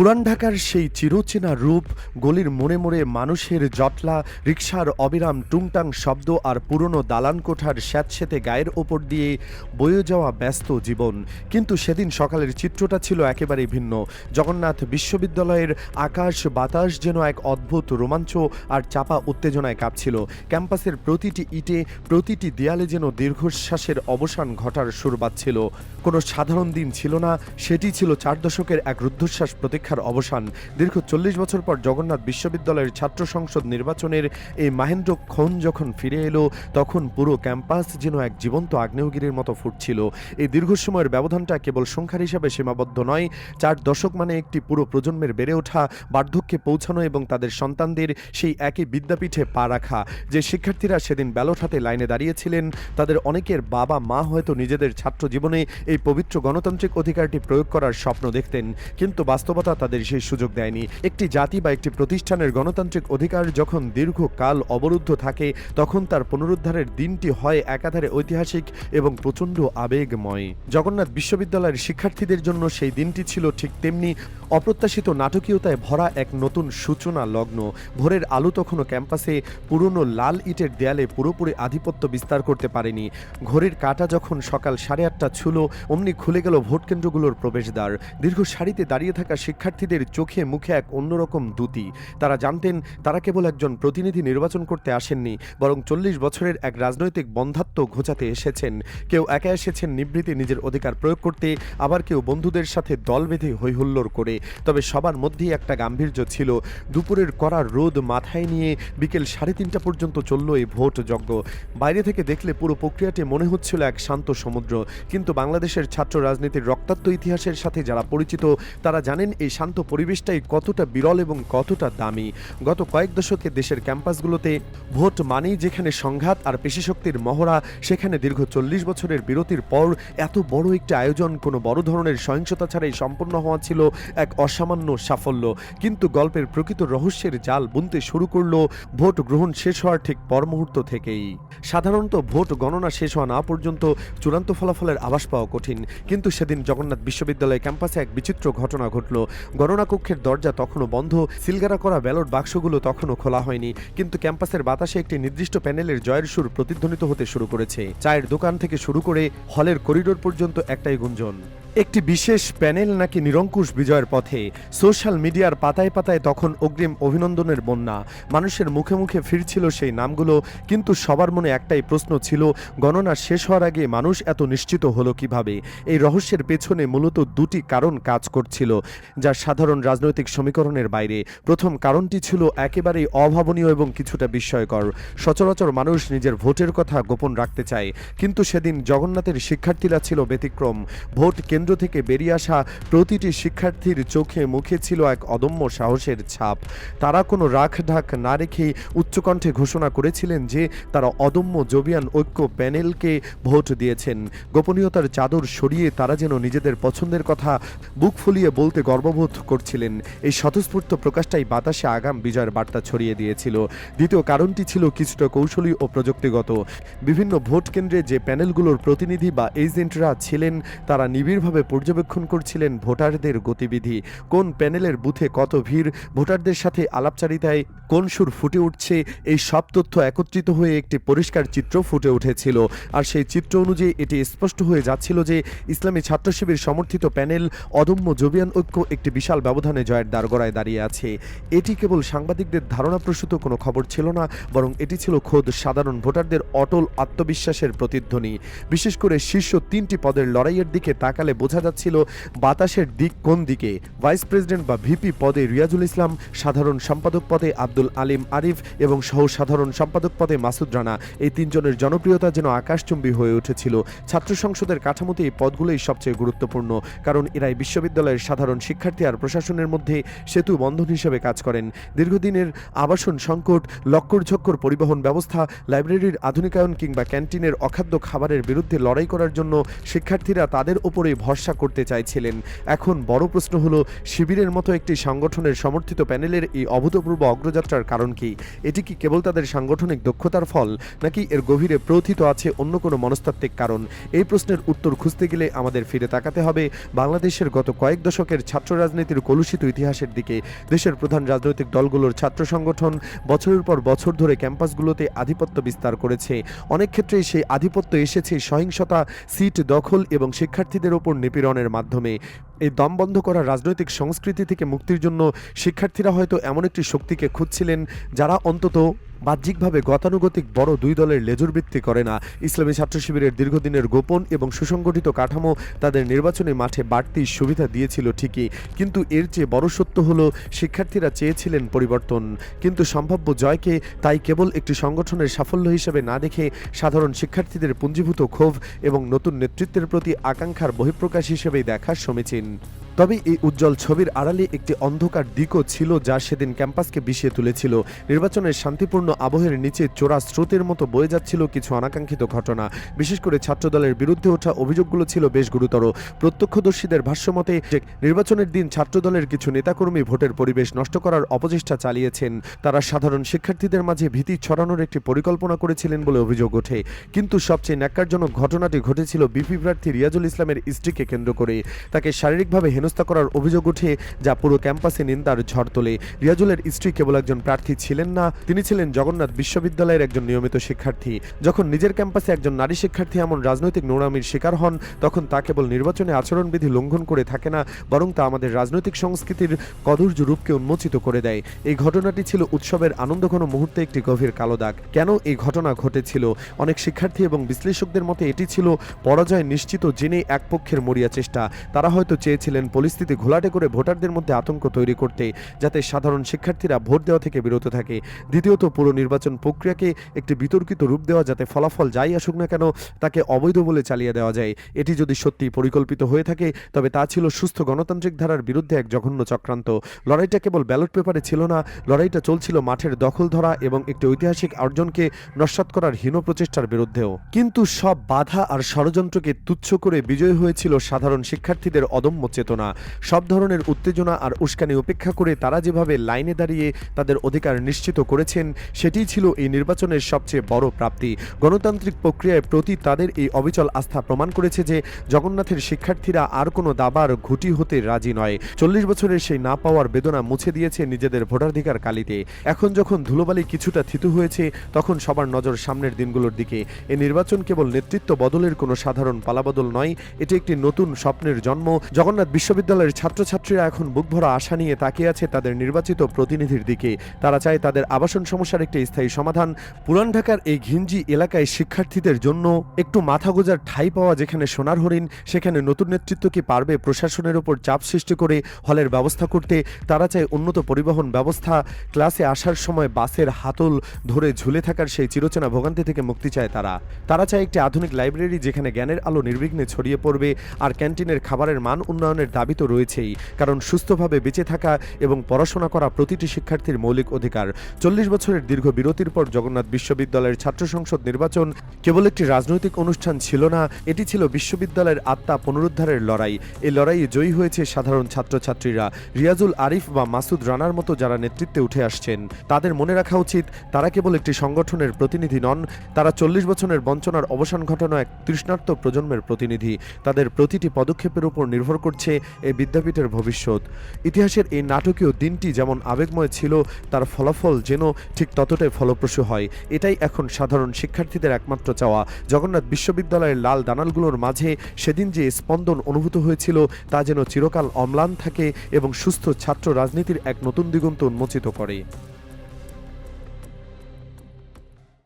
পুরান ঢাকার সেই চিরচেনা রূপ, গলির মোড়ে মোড়ে মানুষের জটলা, রিকশার অবিরাম টুংটাং শব্দ আর পুরনো দালান কোঠার স্যাঁতস্যাঁতে গায়ের ওপর দিয়ে বয়ে যাওয়া ব্যস্ত জীবন। কিন্তু সেদিন সকালের চিত্রটা ছিল একেবারেই ভিন্ন। জগন্নাথ বিশ্ববিদ্যালয়ের আকাশ বাতাস যেন এক অদ্ভুত রোমাঞ্চ আর চাপা উত্তেজনায় কাঁপছিল। ক্যাম্পাসের প্রতিটি ইটে, প্রতিটি দেয়ালে যেন দীর্ঘশ্বাসের অবসান ঘটার সুর বাজছিল। কোনো সাধারণ দিন ছিল না, সেটি ছিল চার দশকের এক রুদ্ধশ্বাস প্রতীক্ষার অবসান। দীর্ঘ চল্লিশ বছর পর জগন্নাথ বিশ্ববিদ্যালয়ের ছাত্র সংসদ নির্বাচনের এই মাহেন্দ্র ক্ষণ যখন ফিরে এলো, তখন পুরো ক্যাম্পাস যেন এক জীবন্ত আগ্নেয়গিরির মতো ফুটছিল। এই দীর্ঘ সময়ের ব্যবধানটা কেবল সংখ্যার হিসাবে সীমাবদ্ধ নয়, চার দশক মানে একটি পুরো প্রজন্মের বেড়ে ওঠা, বার্ধক্যে পৌঁছানো এবং তাদের সন্তানদের সেই একই বিদ্যাপীঠে পা রাখা। যে শিক্ষার্থীরা সেদিন ব্যালট হাতে লাইনে দাঁড়িয়েছিলেন, তাদের অনেকের বাবা মা হয়তো নিজেদের ছাত্র জীবনে এই পবিত্র গণতান্ত্রিক অধিকারটি প্রয়োগ করার স্বপ্ন দেখতেন। কিন্তু বাস্তবতা তাদের সেই সুযোগ দেয়নি। একটি জাতি বা একটি প্রতিষ্ঠানের গণতান্ত্রিক অধিকার যখন দীর্ঘকাল অবরুদ্ধ থাকে, তখন তার পুনরুদ্ধারের দিনটি হয় একাধারে ঐতিহাসিক এবং প্রচণ্ড আবেগময়। জগন্নাথ বিশ্ববিদ্যালয়ের শিক্ষার্থীদের জন্য সেই দিনটি ছিল ঠিক তেমনি অপ্রত্যাশিত নাটকীয়তায় ভরা এক নতুন সূচনা লগ্ন। ভোরের আলো তখনও ক্যাম্পাসে, পুরনো লাল ইটের দেয়ালে পুরোপুরি আধিপত্য বিস্তার করতে পারেনি। ঘড়ির কাঁটা যখন সকাল সাড়ে আটটা ছুল, অমনি খুলে গেল ভোট কেন্দ্রগুলোর প্রবেশদ্বার। দীর্ঘ সারিতে দাঁড়িয়ে থাকা শিক্ষার্থীদের চোখে মুখে এক অন্যরকম দ্যুতি তারা জানতেন তারা কেবল একজন প্রতিনিধি নির্বাচন করতে আসেননি, বরং চল্লিশ বছরের এক রাজনৈতিক বন্ধাত্ব ঘোচাতে এসেছেন। কেউ একা এসেছেন নিবৃত্তি নিজের অধিকার প্রয়োগ করতে, আবার কেউ বন্ধুদের সাথে দল বেঁধে হৈহুল্লোড় করে। তবে সবার মধ্যেই একটা গাম্ভীর্য ছিল, দুপুরের কড়া রোদ মাথায় নিয়ে বিকেল সাড়ে তিনটা পর্যন্ত চলল এই ভোট যজ্ঞ। বাইরে থেকে দেখলে পুরো প্রক্রিয়াটি মনে হচ্ছিল এক শান্ত সমুদ্র। কিন্তু বাংলাদেশের ছাত্র রাজনীতির রক্তাক্ত ইতিহাসের সাথে যারা পরিচিত, তারা জানেন এই শান্ত পরিবেশটাই কতটা বিরল এবং কতটা দামি। গত কয়েক দশকে দেশের ক্যাম্পাসগুলোতে ভোট মানেই যেখানে সংঘাত আর পেশিশক্তির মহড়া, সেখানে দীর্ঘ চল্লিশ বছরের বিরতির পর এত বড় একটি আয়োজন কোনো বড় ধরনের সহিংসতা ছাড়াই সম্পন্ন হওয়া ছিল এক অসামান্য সাফল্য। কিন্তু গল্পের প্রকৃত রহস্যের জাল বুনতে শুরু করল ভোট গ্রহণ শেষ হওয়ার ঠিক পর মুহূর্ত থেকেই। সাধারণত ভোট গণনা শেষ হওয়া না পর্যন্ত চূড়ান্ত ফলাফলের আভাস পাওয়া কঠিন। কিন্তু সেদিন জগন্নাথ বিশ্ববিদ্যালয় ক্যাম্পাসে এক বিচিত্র ঘটনা ঘটল। গণনা কক্ষের দরজা তখনও বন্ধ। সিলগারা করা ব্যালট বাক্সগুলো তখনও খোলা হয়নি। কিন্তু ক্যাম্পাসের বাতাসে একটি নির্দিষ্ট প্যানেলের জয়ের সুর প্রতিধ্বনিত হতে শুরু করেছে। চায়ের দোকান থেকে শুরু করে হলের করিডোর পর্যন্ত একটাই গুঞ্জন। একটি বিশেষ প্যানেল নাকি নিরঙ্কুশ বিজয়ের পথে? সোশ্যাল মিডিয়ার পাতায় পাতায় তখন অগ্রিম অভিনন্দনের বন্যা। মানুষের মুখে মুখে ফিরছিল সেই নামগুলো, কিন্তু সবার মনে একটাই প্রশ্ন ছিল, গণনা শেষ হওয়ার আগে মানুষ এত নিশ্চিত হলো কীভাবে? এই রহস্যের পেছনে মূলত দুটি কারণ কাজ করছিল, যা সাধারণ রাজনৈতিক সমীকরণের বাইরে। প্রথম কারণটি ছিল একেবারেই অভাবনীয় এবং কিছুটা বিস্ময়কর। সচরাচর মানুষ নিজের ভোটের কথা গোপন রাখতে চায়, কিন্তু সেদিন জগন্নাথের শিক্ষার্থীরা ছিল ব্যতিক্রম। ভোট কেন্দ্র থেকে বেরিয়ে আসা প্রতিটি শিক্ষার্থীর চোখে মুখে ছিল এক অদম্য সাহসের ছাপ। তারা কোনো রাখ ঢাক না রেখেই উচ্চকণ্ঠে ঘোষণা করেছিলেন যে তারা অদম্য জবিয়ান ঐক্য প্যানেলকে ভোট দিয়েছেন। গোপনীয়তার চাদর সরিয়ে তারা যেন নিজেদের পছন্দের কথা বুক ফুলিয়ে বলতে গর্ববোধ করছিলেন। এই স্বতঃস্ফূর্ত প্রকাশটাই বাতাসে আগাম বিজয়ের বার্তা ছড়িয়ে দিয়েছিল। দ্বিতীয় কারণটি ছিল কিছুটা কৌশলী ও প্রযুক্তিগত। বিভিন্ন ভোট কেন্দ্রে যে প্যানেলগুলোর প্রতিনিধি বা এজেন্টরা ছিলেন, তারা নিবিড়ভাবে পর্যবেক্ষণ করছিলেন ভোটারদের গতিবিধি? কোন প্যানেলের বুথে কত ভিড়? ভোটারদের সাথে আলাপচারিতায় কোন সুর ফুটে উঠছে? এই সব তথ্য একত্রিত হয়ে একটি পরিষ্কার চিত্র ফুটে উঠেছিল। আর সেই চিত্র অনুযায়ী এটি স্পষ্ট হয়ে যাচ্ছিল যে ইসলামী ছাত্র শিবির সমর্থিত প্যানেল অদম্য জবিয়ান ঐক্য একটি বিশাল ব্যবধানে জয়ের দ্বারগড়ায় দাঁড়িয়ে আছে। এটি কেবল সাংবাদিকদের ধারণা প্রসূত কোনো খবর ছিল না, বরং এটি ছিল খোদ সাধারণ ভোটারদের অটল আত্মবিশ্বাসের প্রতিধ্বনি। বিশেষ করে শীর্ষ তিনটি পদের লড়াইয়ের দিকে তাকালে বোঝা যাচ্ছিল বাতাসের দিক কোন দিকে। ভাইস প্রেসিডেন্ট বা ভিপি পদে রিয়াজুল ইসলাম, সাধারণ সম্পাদক পদে আব্দুল আলিম আরিফ এবং সহ সাধারণ সম্পাদক পদে মাসুদ রানা। এই তিনজনের জনপ্রিয়তা যেন আকাশচুম্বী হয়ে উঠেছিল। ছাত্র সংসদের কাঠামোতে এই পদগুলোই সবচেয়ে গুরুত্বপূর্ণ, কারণ এরাই বিশ্ববিদ্যালয়ের সাধারণ শিক্ষার্থী আর প্রশাসনের মধ্যে সেতু বন্ধন হিসেবে কাজ করেন। দীর্ঘদিনের আবাসন সংকট, লক্কর ঝক্কর পরিবহন ব্যবস্থা, লাইব্রেরির আধুনিকায়ন কিংবা ক্যান্টিনের অখাদ্য খাবারের বিরুদ্ধে লড়াই করার জন্য শিক্ষার্থীরা তাদের ওপরে ভর ভরসা করতে চাইছিলেন। এখন বড় প্রশ্ন হলো, শিবিরের মতো একটি সংগঠনের সমর্থিত প্যানেলের এই অভূতপূর্ব অগ্রযাত্রার কারণ কি? এটি কি কেবল তাদের সাংগঠনিক দক্ষতার ফল, নাকি এর গভীরে প্রথিত আছে অন্য কোনো মনস্তাত্ত্বিক কারণ? এই প্রশ্নের উত্তর খুঁজতে গেলে আমাদের ফিরে তাকাতে হবে বাংলাদেশের গত কয়েক দশকের ছাত্র রাজনীতির কলুষিত ইতিহাসের দিকে। দেশের প্রধান রাজনৈতিক দলগুলোর ছাত্র সংগঠন বছরের পর বছর ধরে ক্যাম্পাসগুলোতে আধিপত্য বিস্তার করেছে। অনেক ক্ষেত্রেই সেই আধিপত্য এসেছে সহিংসতা, সিট দখল এবং শিক্ষার্থীদের ওপর নিপীড়নের মাধ্যমে। এই দম বন্ধ করা রাজনৈতিক সংস্কৃতি থেকে মুক্তির জন্য শিক্ষার্থীরা হয়তো এমন একটি শক্তিকে খুঁজছিলেন যারা অন্তত বাহ্যিকভাবে গতানুগতিক বড় দুই দলের লেজুর ভিত্তি করে না। ইসলামী ছাত্র শিবিরের দীর্ঘদিনের গোপন এবং সুসংগঠিত কাঠামো তাদের নির্বাচনী মাঠে বাড়তি সুবিধা দিয়েছিল ঠিকই, কিন্তু এর চেয়ে বড় সত্য হলো শিক্ষার্থীরা চেয়েছিলেন পরিবর্তন। কিন্তু সম্ভাব্য জয়কে তাই কেবল একটি সংগঠনের সাফল্য হিসেবে না দেখে সাধারণ শিক্ষার্থীদের পুঞ্জীভূত ক্ষোভ এবং নতুন নেতৃত্বের প্রতি আকাঙ্ক্ষার বহিঃপ্রকাশ হিসেবেই দেখার সমীচীন। তবে এই উজ্জ্বল ছবির আড়ালে একটি অন্ধকার দিকও ছিল যা সেদিন ক্যাম্পাসকে বিষিয়ে তুলেছিল। নির্বাচনের শান্তিপূর্ণ আবহের নিচে চোরা স্রোতের মতো বয়ে যাচ্ছিল কিছু অনাকাঙ্ক্ষিত ঘটনা। বিশেষ করে ছাত্রদলের বিরুদ্ধে ওঠা অভিযোগগুলো ছিল বেশ গুরুতর। প্রত্যক্ষদর্শীদের ভাষ্যমতে নির্বাচনের দিন ছাত্রদলের কিছু নেতাকর্মী ভোটের পরিবেশ নষ্ট করার অপচেষ্টা চালিয়েছেন, তারা সাধারণ শিক্ষার্থীদের মাঝে ভীতি ছড়ানোর একটি পরিকল্পনা করেছিলেন বলে অভিযোগ ওঠে। কিন্তু সবচেয়ে ন্যাক্কারজনক ঘটনাটি ঘটেছিল বিপি প্রার্থী রিয়াজুল ইসলামের স্ত্রীকে কেন্দ্র করে। তাকে শারীরিকভাবে হেনস্থা করার অভিযোগ উঠে যা পুরো ক্যাম্পাসে নিন্দার ঝড় তোলে। রিয়াজুলের স্ত্রী কেবল একজন প্রার্থী ছিলেন না, তিনি ছিলেন জগন্নাথ বিশ্ববিদ্যালয়ের একজন নিয়মিত শিক্ষার্থী। যখন নিজের ক্যাম্পাসে একজন নারী শিক্ষার্থী এমন রাজনৈতিক নোরামির শিকার হন, তখন তা কেবল নির্বাচনে আচরণবিধি লঙ্ঘন করে থাকে না, বরং তা আমাদের রাজনৈতিক সংস্কৃতির কদর্য রূপকে উন্মোচিত করে দেয়। এই ঘটনাটি ছিল উৎসবের আনন্দঘন মুহূর্তে একটি গভীর কালো দাগ। কেন এই ঘটনা ঘটেছিল? অনেক শিক্ষার্থী এবং বিশ্লেষকদের মতে এটি ছিল পরাজয় নিশ্চিত জেনে এক পক্ষের মরিয়া চেষ্টা। তারা হয়তো চেয়েছিলেন পরিস্থিতি ঘোলাটে করে ভোটারদের মধ্যে আতঙ্ক তৈরি করতে, যাতে সাধারণ শিক্ষার্থীরা ভোট দেওয়া থেকে বিরত থাকে। দ্বিতীয়ত, পুরো নির্বাচন প্রক্রিয়াকে একটি বিতর্কিত রূপ দেওয়া যাতে ফলাফল যাই আসুক না কেন, তাকে অবৈধ বলে চালিয়ে দেওয়া যায়। এটি যদি সত্যি পরিকল্পিত হয়ে থাকে, তবে তা ছিল সুস্থ গণতান্ত্রিক ধারার বিরুদ্ধে এক জঘন্য চক্রান্ত। লড়াইটা কেবল ব্যালট পেপারে ছিল না, লড়াইটা চলছিল মাঠের দখল ধরা এবং একটি ঐতিহাসিক অর্জনকে নস্বাত করার হীন প্রচেষ্টার বিরুদ্ধেও। কিন্তু সব বাধা আর ষড়যন্ত্রকে তুচ্ছ করে বিজয় হয়েছিল সাধারণ শিক্ষার্থীদের অদম্য চেতনা। সব ধরনের উত্তেজনা আর উস্কানি উপেক্ষা করে তারা যেভাবে লাইনে দাঁড়িয়ে তাদের অধিকার নিশ্চিত করেছেন, সেটিই ছিল এই নির্বাচনের সবচেয়ে বড় প্রাপ্তি। গণতান্ত্রিক প্রক্রিয়ায় প্রতি তাদের এই অবিচল আস্থা প্রমাণ করেছে যে, জগন্নাথের শিক্ষার্থীরা আর কোনো দাবার ঘুটি হতে রাজি নয়। চল্লিশ বছরের সেই না পাওয়ার বেদনা মুছে দিয়েছে নিজেদের ভোটাধিকার কালিতে। এখন যখন ধুলোবালি কিছুটা থিতু হয়েছে, তখন সবার নজর সামনের দিনগুলোর দিকে। এই নির্বাচন কেবল নেতৃত্ব বদলের কোনো সাধারণ পালাবদল নয়, এটি একটি নতুন স্বপ্নের জন্ম। জগন্নাথ বিশ্ববিদ্যালয়ের ছাত্রছাত্রীরা এখন বুকভরা আশা নিয়ে তাকিয়ে আছে তাদের নির্বাচিত প্রতিনিধির দিকে। তারা চায় তাদের আবাসন সমস্যার একটি স্থায়ী সমাধান। পুরান ঢাকার এই ঘিঞ্জি এলাকায় শিক্ষার্থীদের জন্য একটু মাথা গোজার ঠাই পাওয়া যেখানে সোনার হরিণ, সেখানে নতুন নেতৃত্ব কি পারবে প্রশাসনের উপর চাপ সৃষ্টি করে হলের ব্যবস্থা করতে, তারা চায় উন্নত পরিবহন ব্যবস্থা। ক্লাসে আসার সময় বাসের হাতল ধরে ঝুলে থাকার সেই চিরচেনা ভোগান্তি থেকে মুক্তি চায় তারা। তারা চায় একটি আধুনিক লাইব্রেরি যেখানে জ্ঞানের আলো নির্বিঘ্নে ছড়িয়ে পড়বে, আর ক্যান্টিনের খাবারের মান উন্নয়নের দাবি তো রয়েছেই, কারণ সুস্থভাবে বেঁচে থাকা এবং পড়াশোনা করা প্রতিটি শিক্ষার্থীর মৌলিক অধিকার। চল্লিশ বছরের দীর্ঘ বিরতির পর জগন্নাথ বিশ্ববিদ্যালয়ের ছাত্র সংসদ নির্বাচন কেবল একটি রাজনৈতিক অনুষ্ঠান ছিল না, এটি ছিল বিশ্ববিদ্যালয়ের আত্মা পুনরুদ্ধারের লড়াই। এই লড়াইয়ে জয়ী হয়েছে সাধারণ ছাত্রছাত্রীরা। রিয়াজুল আরিফ বা মাসুদ রানার মতো যারা নেতৃত্বে উঠে আসছেন, তাদের মনে রাখা উচিত, তারা কেবল একটি সংগঠনের প্রতিনিধি নন, তারা চল্লিশ বছরের বঞ্চনার অবসান ঘটানো এক তৃষ্ণার্ত প্রজন্মের প্রতিনিধি। তাদের প্রতিটি পদক্ষেপের উপর নির্ভর করছে এই বিদ্যাপীঠের ভবিষ্যৎ। ইতিহাসের এই নাটকীয় দিনটি যেমন আবেগময় ছিল, তার ফলাফল যেন ঠিক ততটাই ফলপ্রসূ হয়। এটাই এখন সাধারণ শিক্ষার্থীদের একমাত্র চাওয়া। জগন্নাথ বিশ্ববিদ্যালয়ের লাল দানালগুলোর মাঝে সেদিন যে স্পন্দন অনুভূত হয়েছিল, তা যেন চিরকাল অম্লান থাকে এবং সুস্থ ছাত্র রাজনীতির এক নতুন দিগন্ত উন্মোচিত করে।